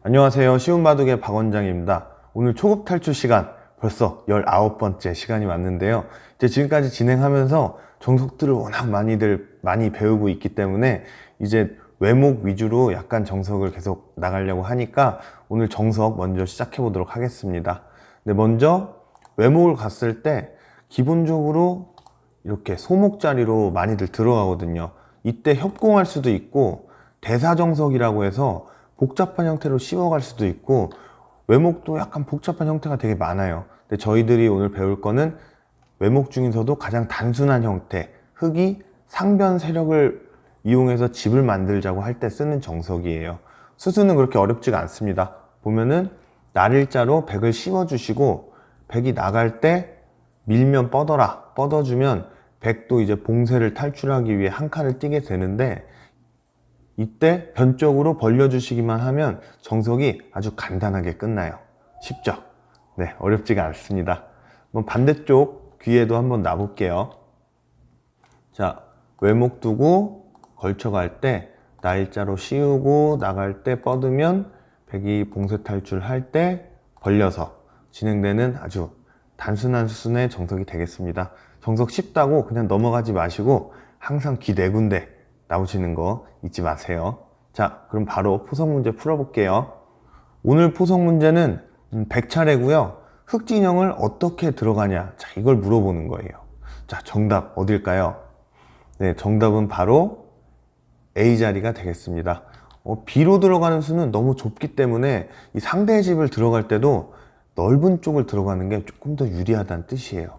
안녕하세요. 쉬운 바둑의 박 원장입니다. 오늘 초급 탈출 시간 벌써 19번째 시간이 왔는데요. 이제 지금까지 진행하면서 정석들을 워낙 많이들 많이 배우고 있기 때문에 이제 외목 위주로 약간 정석을 계속 나가려고 하니까 오늘 정석 먼저 시작해 보도록 하겠습니다. 근데 먼저 외목을 갔을 때 기본적으로 이렇게 소목 자리로 많이들 들어가거든요. 이때 협공할 수도 있고 대사정석이라고 해서 복잡한 형태로 씌워갈 수도 있고 외목도 약간 복잡한 형태가 되게 많아요. 근데 저희들이 오늘 배울 거는 외목 중에서도 가장 단순한 형태, 흙이 상변 세력을 이용해서 집을 만들자고 할 때 쓰는 정석이에요. 수수는 그렇게 어렵지가 않습니다. 보면은 날일자로 백을 씌워주시고 백이 나갈 때 밀면 뻗어라 뻗어주면 백도 이제 봉쇄를 탈출하기 위해 한 칸을 뛰게 되는데 이때 변적으로 벌려주시기만 하면 정석이 아주 간단하게 끝나요. 쉽죠? 네, 어렵지가 않습니다. 한번 반대쪽 귀에도 한번 놔볼게요. 자, 외목 두고 걸쳐갈 때 나일자로 씌우고 나갈 때 뻗으면 백이 봉쇄 탈출할 때 벌려서 진행되는 아주 단순한 수순의 정석이 되겠습니다. 정석 쉽다고 그냥 넘어가지 마시고 항상 귀 네 군데 나오시는 거 잊지 마세요. 자, 그럼 바로 포석 문제 풀어볼게요. 오늘 포석 문제는 100차례고요. 흑진형을 어떻게 들어가냐? 자, 이걸 물어보는 거예요. 자, 정답 어딜까요? 네, 정답은 바로 A 자리가 되겠습니다. 어, B로 들어가는 수는 너무 좁기 때문에 이 상대의 집을 들어갈 때도 넓은 쪽을 들어가는 게 조금 더 유리하다는 뜻이에요.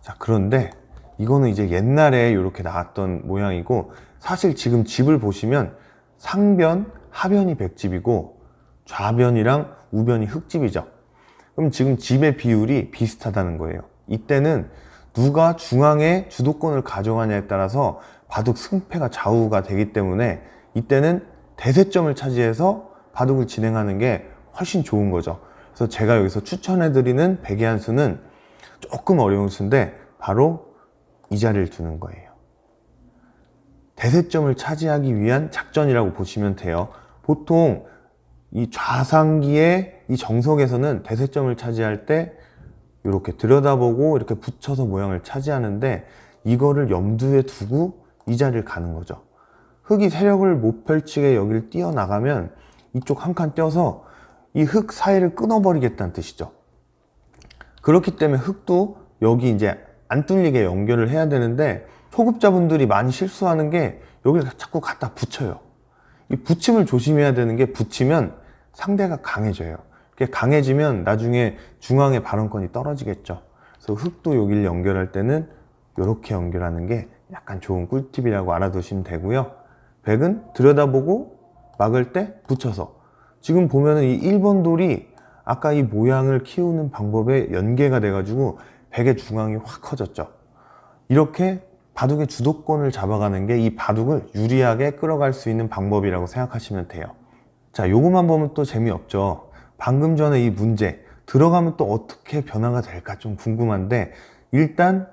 자, 그런데 이거는 이제 옛날에 이렇게 나왔던 모양이고 사실 지금 집을 보시면 상변, 하변이 백집이고 좌변이랑 우변이 흑집이죠. 그럼 지금 집의 비율이 비슷하다는 거예요. 이때는 누가 중앙에 주도권을 가져가냐에 따라서 바둑 승패가 좌우가 되기 때문에 이때는 대세점을 차지해서 바둑을 진행하는 게 훨씬 좋은 거죠. 그래서 제가 여기서 추천해드리는 백이한 수는 조금 어려운 수인데 바로 이 자리를 두는 거예요. 대세점을 차지하기 위한 작전이라고 보시면 돼요. 보통 이 좌상기의 이 정석에서는 대세점을 차지할 때 이렇게 들여다보고 이렇게 붙여서 모양을 차지하는데 이거를 염두에 두고 이 자리를 가는 거죠. 흙이 세력을 못 펼치게 여기를 뛰어나가면 이쪽 한 칸 떼어서 이 흙 사이를 끊어버리겠다는 뜻이죠. 그렇기 때문에 흙도 여기 이제 안 뚫리게 연결을 해야 되는데 초급자분들이 많이 실수하는 게 여기를 자꾸 갖다 붙여요. 이 붙임을 조심해야 되는 게 붙이면 상대가 강해져요. 이렇게 강해지면 나중에 중앙의 발언권이 떨어지겠죠. 그래서 흙도 여기를 연결할 때는 이렇게 연결하는 게 약간 좋은 꿀팁이라고 알아두시면 되고요. 백은 들여다보고 막을 때 붙여서 지금 보면은 이 1번 돌이 아까 이 모양을 키우는 방법에 연계가 돼가지고 백의 중앙이 확 커졌죠. 이렇게 바둑의 주도권을 잡아가는 게 이 바둑을 유리하게 끌어갈 수 있는 방법이라고 생각하시면 돼요. 자, 요것만 보면 또 재미없죠. 방금 전에 이 문제 들어가면 또 어떻게 변화가 될까 좀 궁금한데 일단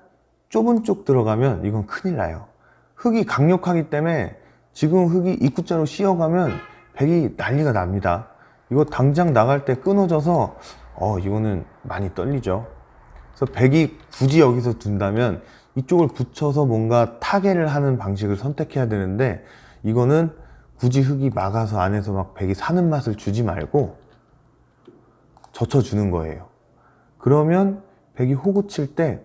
좁은 쪽 들어가면 이건 큰일 나요. 흙이 강력하기 때문에 지금 흙이 입구자로 씌어가면 백이 난리가 납니다. 이거 당장 나갈 때 끊어져서 어 이거는 많이 떨리죠. 그래서 백이 굳이 여기서 둔다면 이쪽을 붙여서 뭔가 타개를 하는 방식을 선택해야 되는데 이거는 굳이 흙이 막아서 안에서 막 백이 사는 맛을 주지 말고 젖혀주는 거예요. 그러면 백이 호구 칠 때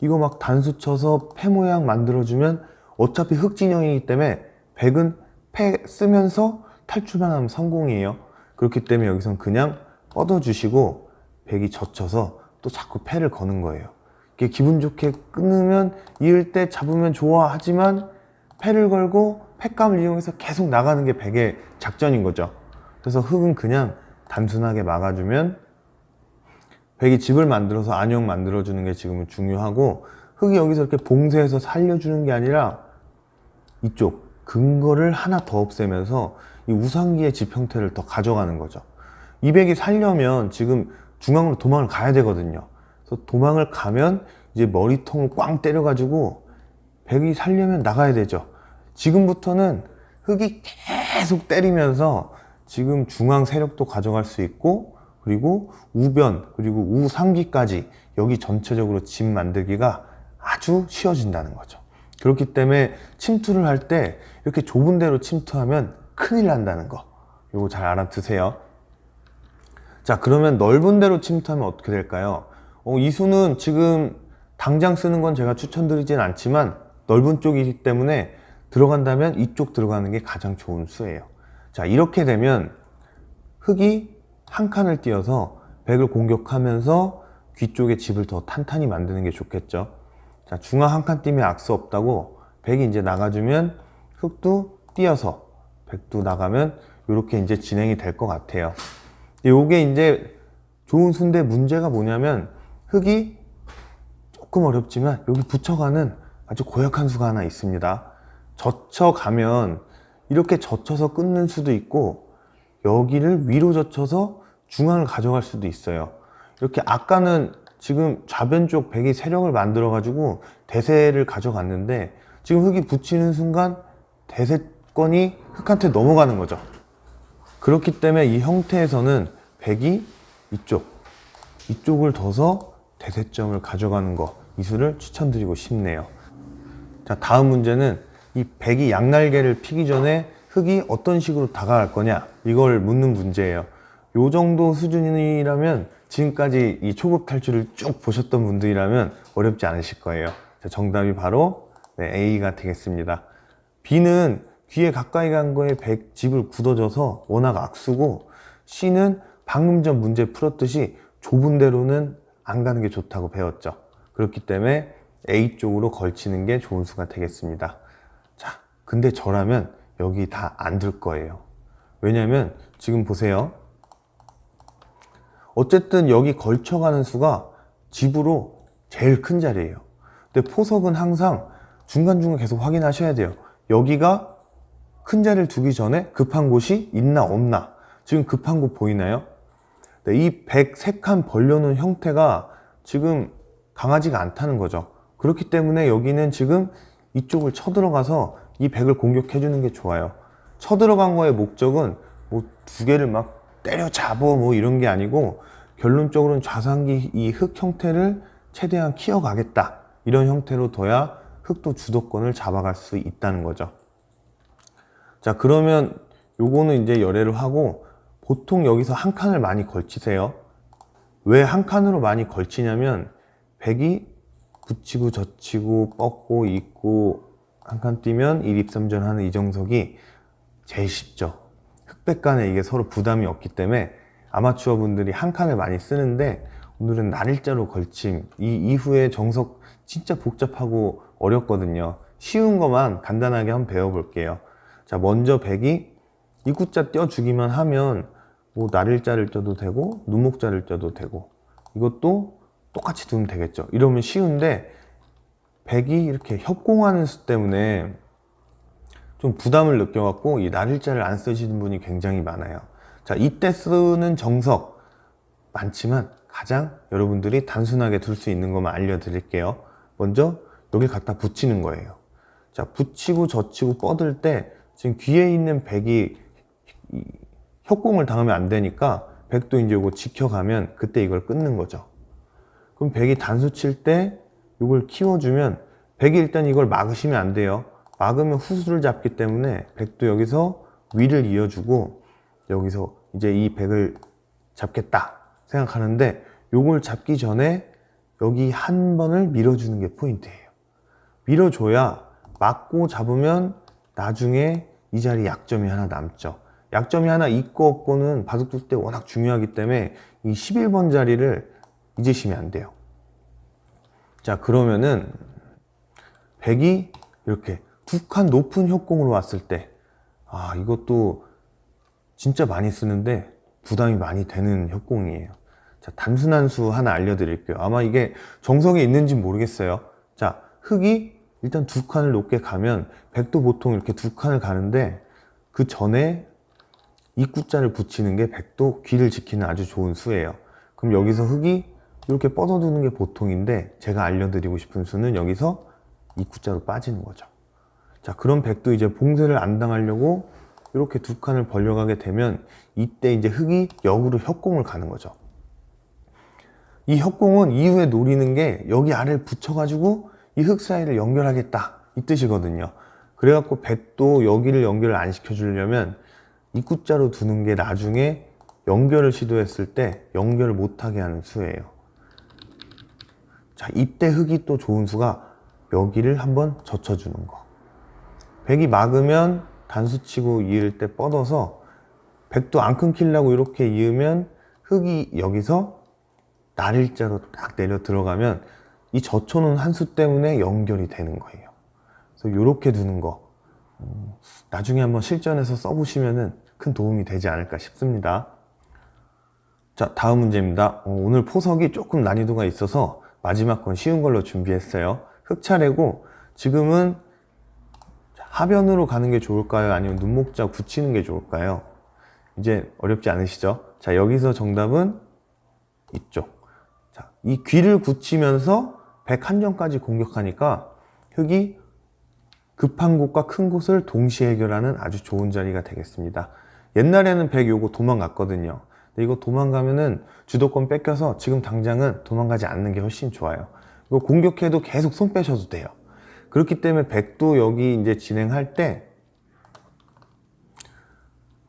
이거 막 단수 쳐서 패 모양 만들어주면 어차피 흑진영이기 때문에 백은 패 쓰면서 탈출만 하면 성공이에요. 그렇기 때문에 여기선 그냥 뻗어주시고 백이 젖혀서 또 자꾸 패를 거는 거예요. 이게 기분 좋게 끊으면 이을 때 잡으면 좋아 하지만 패를 걸고 패감을 이용해서 계속 나가는 게 백의 작전인 거죠. 그래서 흑은 그냥 단순하게 막아주면 백이 집을 만들어서 안형 만들어주는 게 지금은 중요하고 흙이 여기서 이렇게 봉쇄해서 살려주는 게 아니라 이쪽 근거를 하나 더 없애면서 이 우상기의 집 형태를 더 가져가는 거죠. 이 백이 살려면 지금 중앙으로 도망을 가야 되거든요. 그래서 도망을 가면 이제 머리통을 꽝 때려가지고 백이 살려면 나가야 되죠. 지금부터는 흙이 계속 때리면서 지금 중앙 세력도 가져갈 수 있고 그리고 우변 그리고 우상기까지 여기 전체적으로 집 만들기가 아주 쉬워진다는 거죠. 그렇기 때문에 침투를 할 때 이렇게 좁은 데로 침투하면 큰일 난다는 거. 이거 잘 알아두세요. 자, 그러면 넓은 데로 침투하면 어떻게 될까요? 어, 이 수는 지금 당장 쓰는 건 제가 추천드리진 않지만 넓은 쪽이기 때문에 들어간다면 이쪽 들어가는 게 가장 좋은 수예요. 자, 이렇게 되면 흙이 한 칸을 띄어서 백을 공격하면서 귀 쪽에 집을 더 탄탄히 만드는 게 좋겠죠. 자, 중앙 한 칸 띄면 악수 없다고 백이 이제 나가주면 흙도 띄어서 백도 나가면 이렇게 이제 진행이 될 것 같아요. 요게 이제 좋은 수인데 문제가 뭐냐면 흙이 조금 어렵지만 여기 붙여가는 아주 고약한 수가 하나 있습니다. 젖혀가면 이렇게 젖혀서 끊는 수도 있고 여기를 위로 젖혀서 중앙을 가져갈 수도 있어요. 이렇게 아까는 지금 좌변 쪽 백이 세력을 만들어 가지고 대세를 가져갔는데 지금 흙이 붙이는 순간 대세권이 흙한테 넘어가는 거죠. 그렇기 때문에 이 형태에서는 백이 이쪽 이쪽을 둬서 대세점을 가져가는 거 이 수를 추천드리고 싶네요. 자 다음 문제는 이 백이 양날개를 피기 전에 흙이 어떤 식으로 다가갈 거냐 이걸 묻는 문제예요. 요 정도 수준이라면 지금까지 이 초급 탈출을 쭉 보셨던 분들이라면 어렵지 않으실 거예요. 자, 정답이 바로 네, A가 되겠습니다. B는 귀에 가까이 간 거에 백 집을 굳어져서 워낙 악수고 C는 방금 전 문제 풀었듯이 좁은 데로는 안 가는 게 좋다고 배웠죠. 그렇기 때문에 A 쪽으로 걸치는 게 좋은 수가 되겠습니다. 자, 근데 저라면 여기 다안둘 거예요. 왜냐면 지금 보세요. 어쨌든 여기 걸쳐가는 수가 집으로 제일 큰 자리예요. 근데 포석은 항상 중간중간 계속 확인하셔야 돼요. 여기가 큰 자리를 두기 전에 급한 곳이 있나 없나. 지금 급한 곳 보이나요? 네, 이 103칸 벌려놓은 형태가 지금 강하지가 않다는 거죠. 그렇기 때문에 여기는 지금 이쪽을 쳐들어가서 이 100을 공격해 주는 게 좋아요. 쳐들어간 거의 목적은 뭐 두 개를 막 때려잡어 뭐 이런 게 아니고 결론적으로는 좌상기 이 흙 형태를 최대한 키워가겠다. 이런 형태로 둬야 흙도 주도권을 잡아갈 수 있다는 거죠. 자, 그러면 요거는 이제 열애를 하고 보통 여기서 한 칸을 많이 걸치세요. 왜 한 칸으로 많이 걸치냐면 백이 붙이고 젖히고 뻗고 있고 한 칸 뛰면 1, 2, 3전 하는 이정석이 제일 쉽죠. 흑백 간에 이게 서로 부담이 없기 때문에 아마추어 분들이 한 칸을 많이 쓰는데 오늘은 날일자로 걸침 이 이후에 정석 진짜 복잡하고 어렵거든요. 쉬운 것만 간단하게 한번 배워볼게요. 자, 먼저 백이 이구자 떼어주기만 하면 뭐 날일자를 쪄도 되고 누목자를 쪄도 되고 이것도 똑같이 두면 되겠죠. 이러면 쉬운데 백이 이렇게 협공하는 수 때문에 좀 부담을 느껴갖고 이 날일자를 안 쓰시는 분이 굉장히 많아요. 자, 이때 쓰는 정석 많지만 가장 여러분들이 단순하게 둘 수 있는 것만 알려드릴게요. 먼저 여길 갖다 붙이는 거예요. 자, 붙이고 젖히고 뻗을 때 지금 귀에 있는 백이 이 협공을 당하면 안 되니까 백도 이제 이거 지켜가면 그때 이걸 끊는 거죠. 그럼 백이 단수 칠 때 이걸 키워주면 백이 일단 이걸 막으시면 안 돼요. 막으면 후수를 잡기 때문에 백도 여기서 위를 이어주고 여기서 이제 이 백을 잡겠다 생각하는데 요걸 잡기 전에 여기 한 번을 밀어주는 게 포인트예요. 밀어줘야 막고 잡으면 나중에 이 자리 약점이 하나 남죠. 약점이 하나 있고 없고는 바둑 둘 때 워낙 중요하기 때문에 이 11번 자리를 잊으시면 안 돼요. 자, 그러면은 백이 이렇게 두 칸 높은 협공으로 왔을 때, 아, 이것도 진짜 많이 쓰는데 부담이 많이 되는 협공이에요. 자, 단순한 수 하나 알려드릴게요. 아마 이게 정석에 있는지 모르겠어요. 자, 흙이 일단 두 칸을 높게 가면 백도 보통 이렇게 두 칸을 가는데 그 전에 입구자를 붙이는 게 백도 귀를 지키는 아주 좋은 수예요. 그럼 여기서 흙이 이렇게 뻗어두는 게 보통인데 제가 알려드리고 싶은 수는 여기서 입구자로 빠지는 거죠. 자, 그럼 백도 이제 봉쇄를 안 당하려고 이렇게 두 칸을 벌려가게 되면 이때 이제 흙이 역으로 협공을 가는 거죠. 이 협공은 이후에 노리는 게 여기 아래를 붙여가지고 이 흙 사이를 연결하겠다 이 뜻이거든요. 그래갖고 백도 여기를 연결을 안 시켜주려면 입구자로 두는 게 나중에 연결을 시도했을 때 연결을 못하게 하는 수예요. 자, 이때 흙이 또 좋은 수가 여기를 한번 젖혀주는 거. 백이 막으면 단수치고 이을 때 뻗어서 백도 안 끊기려고 이렇게 이으면 흙이 여기서 날일자로 딱 내려 들어가면 이 젖혀놓은 한수 때문에 연결이 되는 거예요. 그래서 이렇게 두는 거 음, 나중에 한번 실전에서 써보시면 큰 도움이 되지 않을까 싶습니다. 자, 다음 문제입니다. 어, 오늘 포석이 조금 난이도가 있어서 마지막 건 쉬운 걸로 준비했어요. 흑차례고 지금은 하변으로 가는 게 좋을까요? 아니면 눈목자 굳히는 게 좋을까요? 이제 어렵지 않으시죠? 자, 여기서 정답은 이쪽. 자, 이 귀를 굳히면서 백 한점까지 공격하니까 흙이 급한 곳과 큰 곳을 동시에 해결하는 아주 좋은 자리가 되겠습니다. 옛날에는 백 요거 도망갔거든요. 근데 이거 도망가면은 주도권 뺏겨서 지금 당장은 도망가지 않는 게 훨씬 좋아요. 이거 공격해도 계속 손 빼셔도 돼요. 그렇기 때문에 백도 여기 이제 진행할 때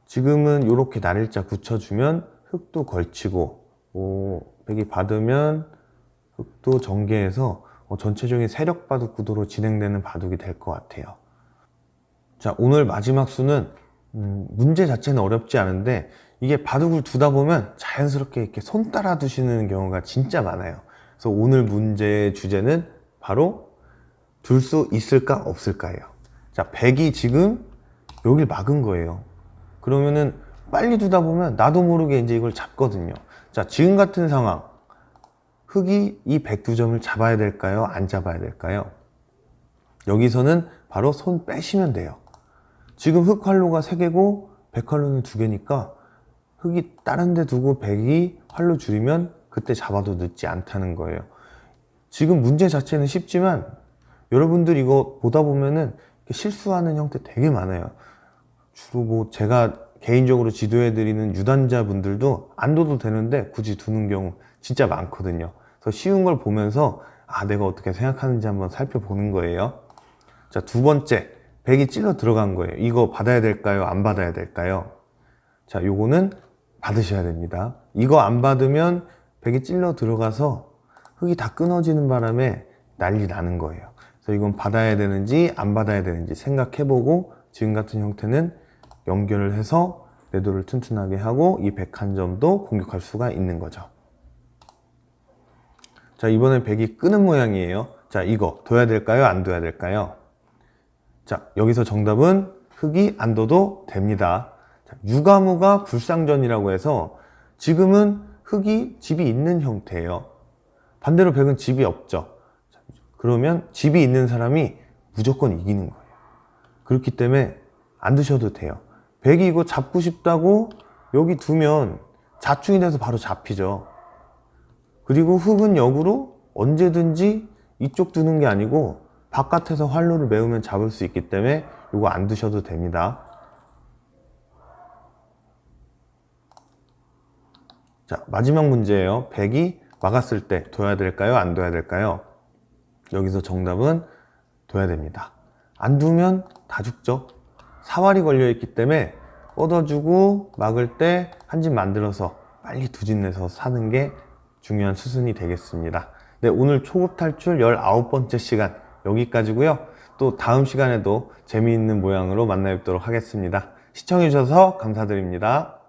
지금은 이렇게 날일자 굳혀주면 흙도 걸치고 오, 백이 받으면 흙도 전개해서 어, 전체적인 세력 바둑 구도로 진행되는 바둑이 될 것 같아요. 자 오늘 마지막 수는 음, 문제 자체는 어렵지 않은데 이게 바둑을 두다 보면 자연스럽게 이렇게 손 따라 두시는 경우가 진짜 많아요. 그래서 오늘 문제의 주제는 바로 둘 수 있을까 없을까예요. 자, 백이 지금 여길 막은 거예요. 그러면은 빨리 두다 보면 나도 모르게 이제 이걸 잡거든요. 자, 지금 같은 상황. 흑이 이 백두점을 잡아야 될까요? 안 잡아야 될까요? 여기서는 바로 손 빼시면 돼요. 지금 흑 활로가 3개고 백 활로는 2개니까 흑이 다른 데 두고 백이 활로 줄이면 그때 잡아도 늦지 않다는 거예요. 지금 문제 자체는 쉽지만 여러분들 이거 보다 보면은 실수하는 형태 되게 많아요. 주로 뭐 제가 개인적으로 지도해 드리는 유단자 분들도 안 둬도 되는데 굳이 두는 경우 진짜 많거든요. 그래서 쉬운 걸 보면서 아 내가 어떻게 생각하는지 한번 살펴보는 거예요. 자 두 번째 백이 찔러 들어간 거예요. 이거 받아야 될까요? 안 받아야 될까요? 자 요거는 받으셔야 됩니다. 이거 안 받으면 백이 찔러 들어가서 흙이 다 끊어지는 바람에 난리 나는 거예요. 그래서 이건 받아야 되는지 안 받아야 되는지 생각해보고 지금 같은 형태는 연결을 해서 내도를 튼튼하게 하고 이 백한 점도 공격할 수가 있는 거죠. 자, 이번엔 백이 끄는 모양이에요. 자, 이거 둬야 될까요? 안 둬야 될까요? 자, 여기서 정답은 흙이 안 둬도 됩니다. 자, 유가무가 불상전이라고 해서 지금은 흙이 집이 있는 형태예요. 반대로 백은 집이 없죠. 자, 그러면 집이 있는 사람이 무조건 이기는 거예요. 그렇기 때문에 안 드셔도 돼요. 백이 이거 잡고 싶다고 여기 두면 자충이 돼서 바로 잡히죠. 그리고 흙은 역으로 언제든지 이쪽 두는 게 아니고 바깥에서 활로를 메우면 잡을 수 있기 때문에 이거 안 드셔도 됩니다. 자, 마지막 문제예요. 백이 막았을 때 둬야 될까요? 안 둬야 될까요? 여기서 정답은 둬야 됩니다. 안 두면 다 죽죠. 사활이 걸려 있기 때문에 뻗어주고 막을 때 한 집 만들어서 빨리 두 집 내서 사는 게 중요한 수순이 되겠습니다. 네, 오늘 초급 탈출 19번째 시간 여기까지고요. 또 다음 시간에도 재미있는 모양으로 만나 뵙도록 하겠습니다. 시청해주셔서 감사드립니다.